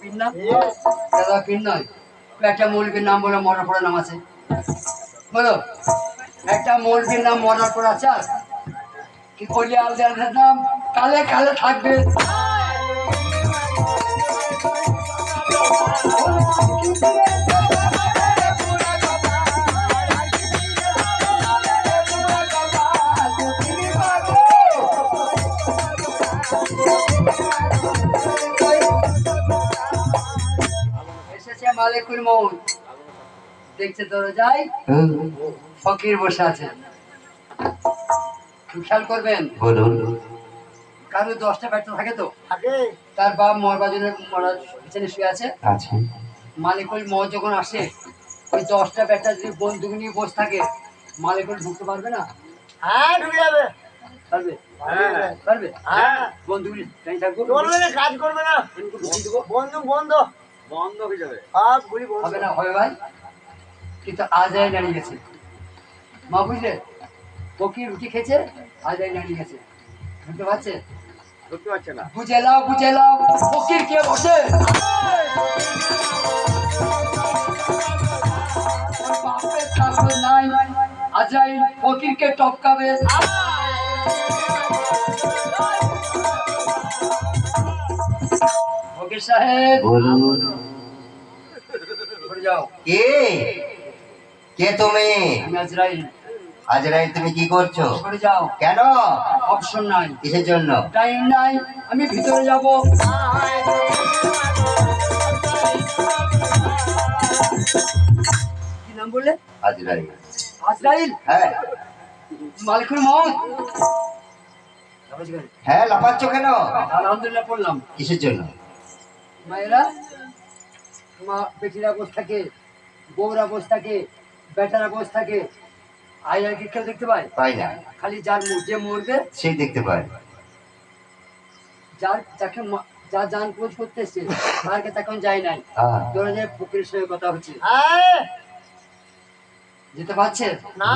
পীর না গাদা পীর নয় একটা মৌলবীর নাম বলে মরার পড়ে নাম আছে বলো একটা মৌলবীর নাম মরার পর আছে কি করলে আলদার নাম কালে কালে থাকবে এসেছে মালিকুল মৌত দেখছে দরজায় ফকির বসে খেয়াল করবেন। বলুন কারও দশটা ব্যর্থ থাকে তো? তার বাপ মরবার জন্য মরার পিছনে শুয়ে আছে। আছে মালিকুল মহ যখন আসে ওই দশটা ব্যাটা যদি বন্দুক নিয়ে বসে থাকে মালিকুল ঢুকতে পারবে না? হ্যাঁ ঢুকে যাবে। পারবে? হ্যাঁ। পারবে? হ্যাঁ। থাকব কাজ করবে না। বন্ধু। বন্ধ। বন্ধ হয়ে যাবে। সব গুলি হবে না হবে ভাই। কিন্তু আজাই দাঁড়িয়ে গেছে। মা বুঝলে? ফকির রুটি খেয়েছে আজাই দাঁড়িয়ে গেছে। বুঝতে পারছে? ধরতে পারছে না। বুঝে লাও বুঝে লাও ফকির কে বসে নাই। আজাই ফকিরকে টপকাবে। ফকির সাহেব। বলুন। সরে যাও। কে? কে তুমি? আমি আজরাইল। আজরাইল তুমি কি করছ? সরে যাও। কেন? অপশন নাই। কিসের জন্য? টাইম নাই আমি ভিতরে যাব। কি নাম বললে? আজরাইল। আজরাইল? হ্যাঁ। মালিকুল মহম্মদ হ্যাঁ লাফাচ্ছ কেন? আলহামদুলিল্লাহ পড়লাম। কিসের জন্য? মায়েরা? মা বেটিরা বসে থাকে বউরা বসে থাকে বেটারা বসে থাকে। আই আর কি কেউ দেখতে পায়? পাই না। খালি যার মুখ যে মরবে সেই দেখতে পাই যার যাকে যা জান খোঁজ করতে এসছে তার কাছে এখন যায় নাই। হ্যাঁ। ধরে ফকিরের সঙ্গে কথা হচ্ছে। হ্যাঁ যেতে পারছে? না।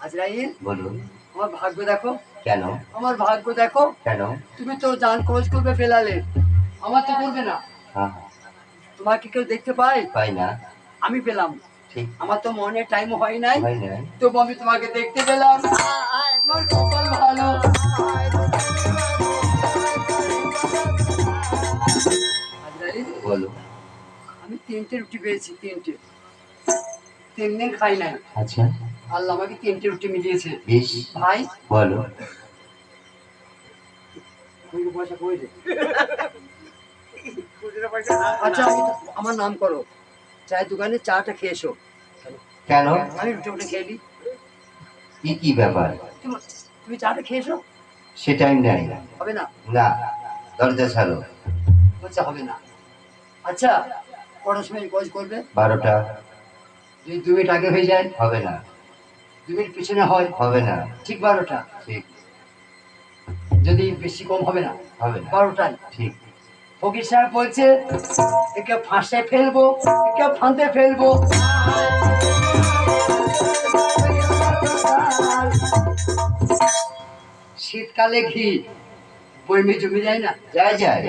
আজরাইল বলুন। আমার ভাগ্য দেখো। কেন? আমার ভাগ্য দেখো। কেন? তুমি তো জান খোঁজ করবে বেলালে আমার তো করবে না। হ্যাঁ। তোমার কি কেউ দেখতে পায়? পাই না। আমি পেলাম। আমার তো মনে টাইম হয় নাই। তবু আমি তোমাকে দেখতে পেলাম। কপাল ভালো। বলো। আমি তিনটে রুটি পেয়েছি তিনটে। তিন দিন খাই নাই। আচ্ছা। আল্লাহ আমাকে তিনটে রুটি মিলিয়েছে। বেশ। ভাই। বলো। পয়সা কই রে? আচ্ছা আমার নাম করো। চায়ের দোকানে চাটা খেয়ে এসো। কেন? আমি রুটি উঠে খেয়ে নিই। কি কি ব্যাপার? তুমি চাটা খেয়ে এসো। নাই হবে না? না দরজা ছাড়ো। বলছে হবে না। আচ্ছা কটার সময় কাজ করবে? বারোটা। যদি দু মিনিট আগে হয়ে যায় হবে না। দু মিনিট পিছনে হয়? হবে না। ঠিক বারোটা। ঠিক। যদি বেশি কম হবে না? হবে না। বারোটায়। ঠিক। ফকির সাহেব বলছে একে ফাঁসে ফেলব একে ফাঁদে ফেলব। শীতকালে ঘি বইমে জমে যায় না? যায় যায়।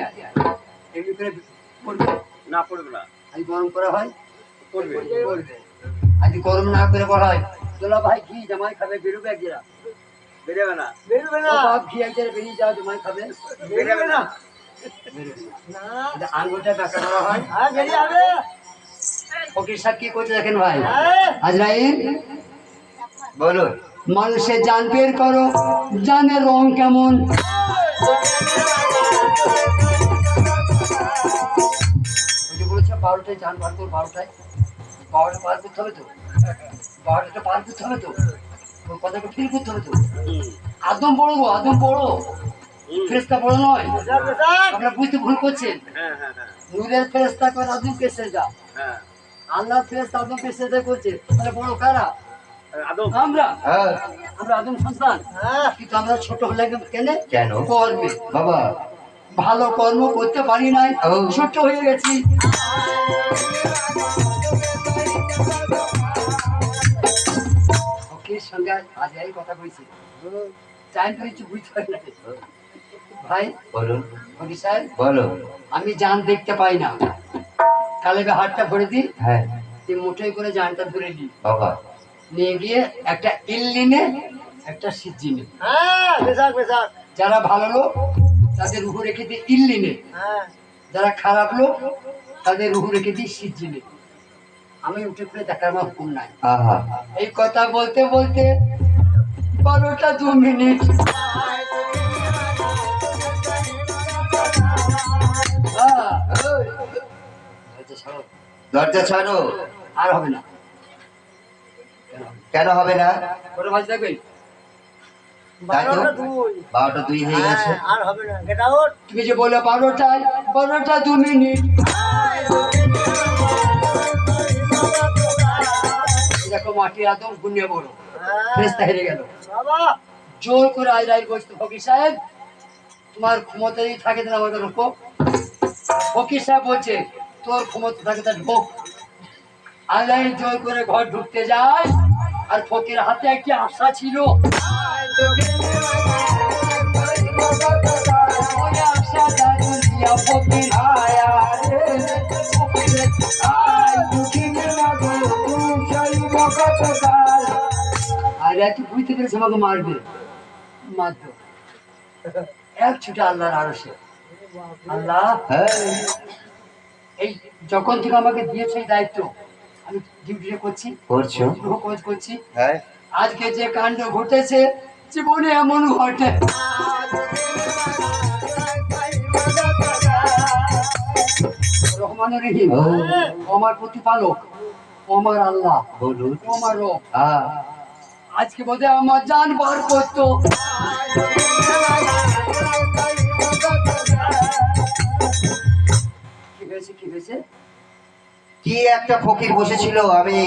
এমনি করে করবে না পড়বে না। আজ গরম করা হয়? পড়বে। আজ গরম না করে বলা হয়। তোলা ভাই ঘি জামাই খাবে বেরোবে একজেরা বেরোবে না। বেরোবে না ঘি একজেরা বেরিয়ে যাও জামাই খাবে। বেরোবে না। করা হয়? হ্যাঁ বেরিয়ে যাবে ফকির সাহেব কি করছে দেখেন ভাই? আজরাইল বলুন। মানুষের জান বের করো। জানের রং কেমন? বারোটায় জান বার করো বারোটায়। বারোটা পার করতে হবে তো? বারোটা পার করতে হবে তো? কথাকে ফিল করতে হবে তো? আদম বড় গো আদম বড় ফেরেস্তা বড় নয়। আপনারা বুঝতে ভুল করছেন। হ্যাঁ হ্যাঁ হ্যাঁ। নূরের ফেরেস্তা করে আদমকে সেজা আল্লাহ ফেরেস্তা আদমকে সেজা করছে। তাহলে বড় কারা? আমরা। হ্যাঁ। আমরা আদম সন্তান। হ্যাঁ। কিন্তু আমরা ছোট হলে কেন কেন? কর্মে। বাবা। ভালো কর্ম করতে পারি নাই। ছোট হয়ে গেছি। সঙ্গে আজ এই কথা কইছি। টাইম তো কিছু বুঝতে পারি না। ভাই? বলুন। ফকির সাহেব? বলো আমি জান দেখতে পাই না। কালেবে হাতটা ভরে দিই। হ্যাঁ। তুই মুঠোই করে জানটা ধরে দিই বাবা নিয়ে গিয়ে একটা ইল্লিনে একটা সিজিনে হ্যাঁ বেশাক বেশাক যারা ভালো লোক তাদের রুহু রেখে দিই ইল্লিনে। হ্যাঁ। যারা খারাপ লোক তাদের রুহু রেখে দিই সিজিনে আমি উঠে করে দেখার আমার হুকুম নাই। এই কথা বলতে বলতে বারোটা দু মিনিট। দরজা ছাড়ো। আর হবে না। কেন হবে না? ওটা ভাজ থাকবেন বারোটা দুই। হয়ে গেছে। হ্যাঁ, আর হবে না। তুমি যে বলে বারোটায় বারোটা দু মিনিট। দেখো মাটি একদম গুনিয়ে বড় ফেরেস্তা হেরে গেল। জোর করে আজ রায় বসতো। ফকির সাহেব তোমার ক্ষমতা যদি থাকে তাহলে আমাকে রোকো ফকির সাহেব বলছে, তোর ক্ষমতা থাকে তা ঢোক? আল্লাহ জোর করে ঘর ঢুকতে যায়, আর ফকির হাতে একটি আশা ছিল। আর এত বুঝতে পেরেছে আমাকে মারবে। মারতো এক ছুটে আল্লাহর আরসে আল্লাহ? এই যখন থেকে আমাকে দিয়েছে এই দায়িত্ব আমি ডিউটিটা করছি করছ? কোচ করছি। হ্যাঁ। আজকে যে কাণ্ড ঘটেছে জীবনে এমন ঘটে। রহমান রহিম। আমার প্রতিপালক আমার আল্লাহ বলুন। আমার রব। আজকে বোধহয় আমার জান বার করতো। কি একটা ফকির বসেছিল আমি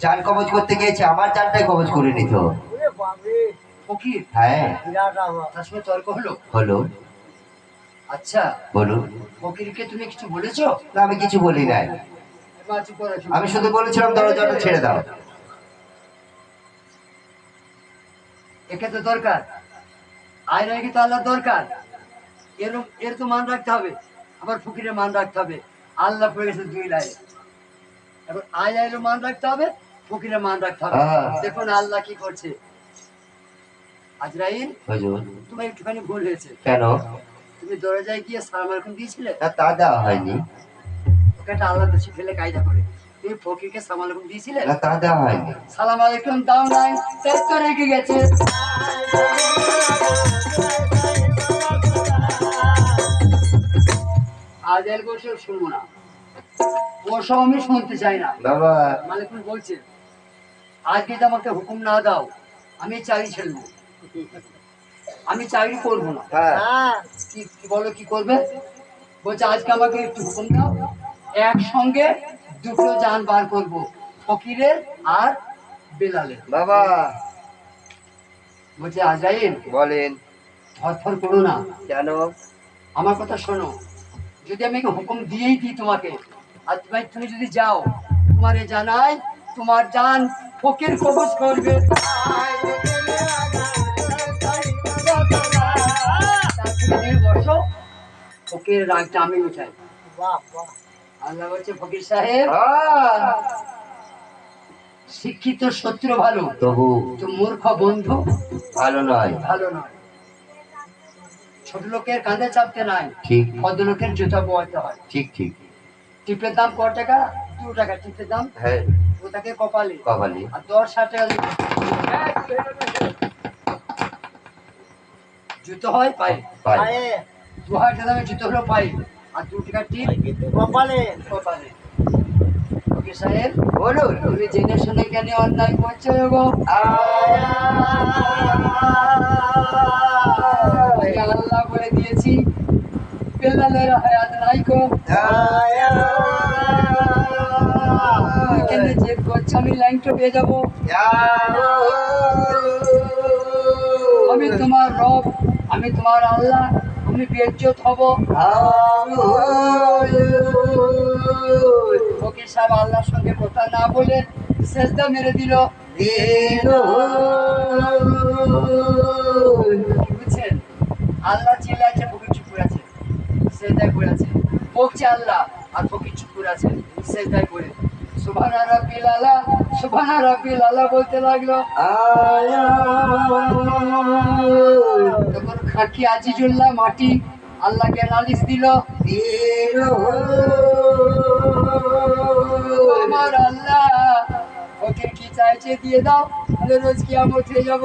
জান কবজ করতে গিয়েছি আমার জানটাই কবজ করে নিত। ফকির? হ্যাঁ। তার সঙ্গে তর্ক হলো? হলো। আচ্ছা। বলুন। ফকিরকে তুমি কিছু বলেছ? না আমি কিছু বলি নাই। আমি শুধু বলেছিলাম দরজাটা ছেড়ে দাও। একে তো দরকার। আয় আয়নাকে তো আল্লাহ দরকার? এর এর তো মান রাখতে হবে। আবার ফকিরের মান রাখতে হবে। আল্লাহ পড়ে গেছে দুই লাইন। এখন আয়নারও মান রাখতে হবে ফকিরের মান রাখতে হবে। হ্যাঁ। দেখুন আল্লাহ কি করছে। আজরাইল তোমার একটুখানি ভুল হয়েছে। কেন? তুমি দরজায় গিয়ে সালাম আলাইকুম দিয়েছিলে? তা দেওয়া হয়নি। একটা আল্লাহ দেশে ফেলে কায়দা করে। তুমি ফকিরকে সালাম আলাইকুম দিয়েছিলে? তা দেওয়া হয়নি। সালাম আলাইকুম দাও নাই। তো রেগে গেছে। আজ এর বসে শুনব না। ওসব আমি শুনতে চাই না। বাবা। মালিকুল বলছে আজকে যদি আমাকে হুকুম না দাও আমি চাকরি ছেড়বো আমি চাকরি করব না। হ্যাঁ। কি কি বলো কি করবে? বলছে আজকে আমাকে একটু হুকুম দাও একসঙ্গে দুটো যান বার করব ফকিরের আর বেলালের। বাবা। বলছে আজাইন বলেন। থরথর করো না। কেন? আমার কথা শোনো যদি আমি হুকুম দিয়েই দিই তোমাকে আর তুমি তুমি যদি যাও তোমার জানাই তোমার জান ফকির কবজ করবে। বসো ফকির রাগটা আমি বাহ আল্লাহ বলছে ফকির সাহেব শিক্ষিত শত্রু ভালো তবু তো মূর্খ বন্ধু ভালো নয়। ভালো নয়। ছোট লোকের কাঁধে চাপতে নাই। ঠিক। ভদ্রলোকের জুতা বোয়াতে হয়। ঠিক ঠিক। টিপের দাম ক টাকা? দু টাকা টিপের দাম। হ্যাঁ। ওটাকে কপালে। কপালি। আর দশ ষাট টাকা জুতো। হয় পাই পাই পায়ে দু হাজার টাকা দামে জুতো হলো পাই আর দু টাকা টিপ কপালে। কপালে। ওকে সাহেব বলুন। তুমি জেনে শুনে কেন অন্যায় করছ গো আল্লাহ বলে দিয়েছি। গো যে লাইনটা পেয়ে যাব। আমি তোমার রব, আমি তোমার আল্লাহ, আমি বেজ্জত হব। ফকির সাহেব আল্লাহর সঙ্গে কথা না বলে সেজদা মেরে দিল। আল্লাহ চিল্লাচ্ছে ফকির চুপ করে আছে। সেজদায় পড়ে আছে। বকছে আল্লাহ, আর ফকির চুপ করে আছে সুবহানা রাব্বিল আলা বলতে লাগল তখন খাকি আজিজুল্লাহ মাটি আল্লাহকে নালিশ দিল আমার আল্লাহ ফকির কি চাইছে দিয়ে দাও রোজ কিয়ামত হয়ে যাব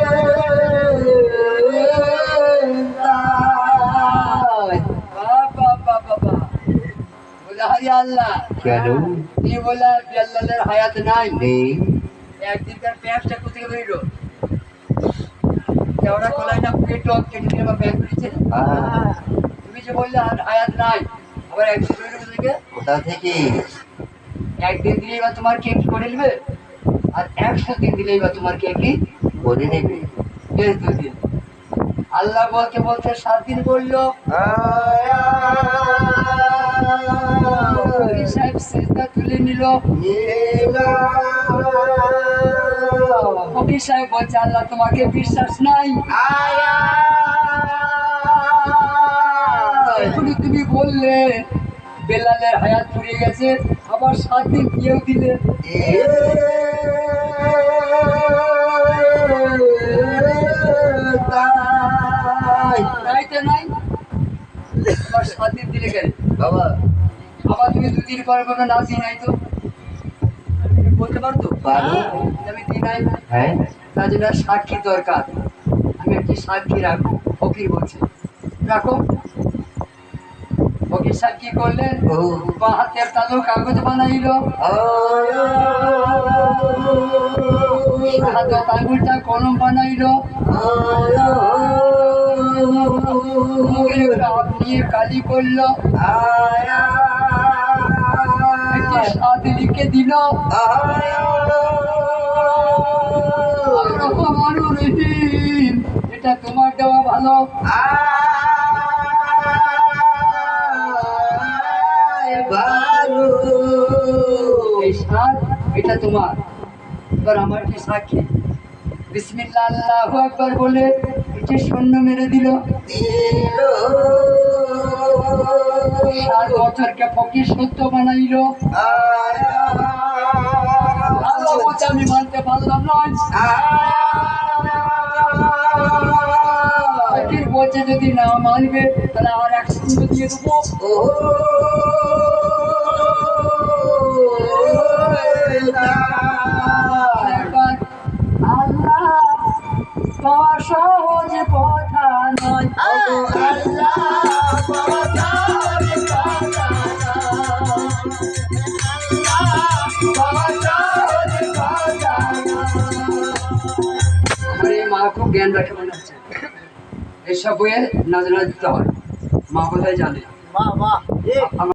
আল্লাহ। কেন? তুমি বলে আল্লাহের হায়াত নাই। নেই। একদিন তার প্যাঁচটা কেওড়া কেটে নিয়ে করেছে আহ, তুমি যে বললে আর হায়াত নাই আবার একদিন থেকে? কোথা থেকে? একদিন দিলেই বা তোমার কে কি করে নেবে আর একশো দিন দিলেই বা তোমার কে কি? করে নেবে। বেশ দুদিন। আল্লাহ বলতে বলতে সাত দিন বলল। সাহেব সেজদা তুলে নিল ফকির সাহেব বলছে আল্লাহ তোমাকে বিশ্বাস নাই তুমি বললে বেলালের হায়াত ফুরিয়ে গেছে আবার সাত দিন দিয়েও দিলে তাই তো নাই? আবার সাত দিন দিলে কেন? বাবা আবার তুমি দুদিন পরে বলবে না নাই তো। বলতে পারতো? আমি দিন নাই হ্যাঁ। তার জন্য সাক্ষী দরকার। আমি একটি সাক্ষী রাখব ফকির বলছে। রাখো। ফকির কি করলেন বা হাতের তালু কাগজ বানাইলো। হাত আঙুলটা কলম বানাইলো। হাত নিয়ে কালি করল সাত লিখে দিল এটা তোমার দেওয়া ভালো এটা তোমার এবার আমার কি সাক্ষী বিসমিল্লা আল্লাহ একবার বলে এটি শূন্য মেরে দিল। সাত বছরকে ফকির সত্য বানাইলো। আমি মানতে পারলাম নয় বলছে, যদি না মানবে তাহলে আর এক শূন্য দিয়ে দেবো। একবার আল্লাহ খুব জ্ঞান রাখে মনে হচ্ছে এসব বইয়ে নজরা দিতে হয়। মা কোথায় জানে?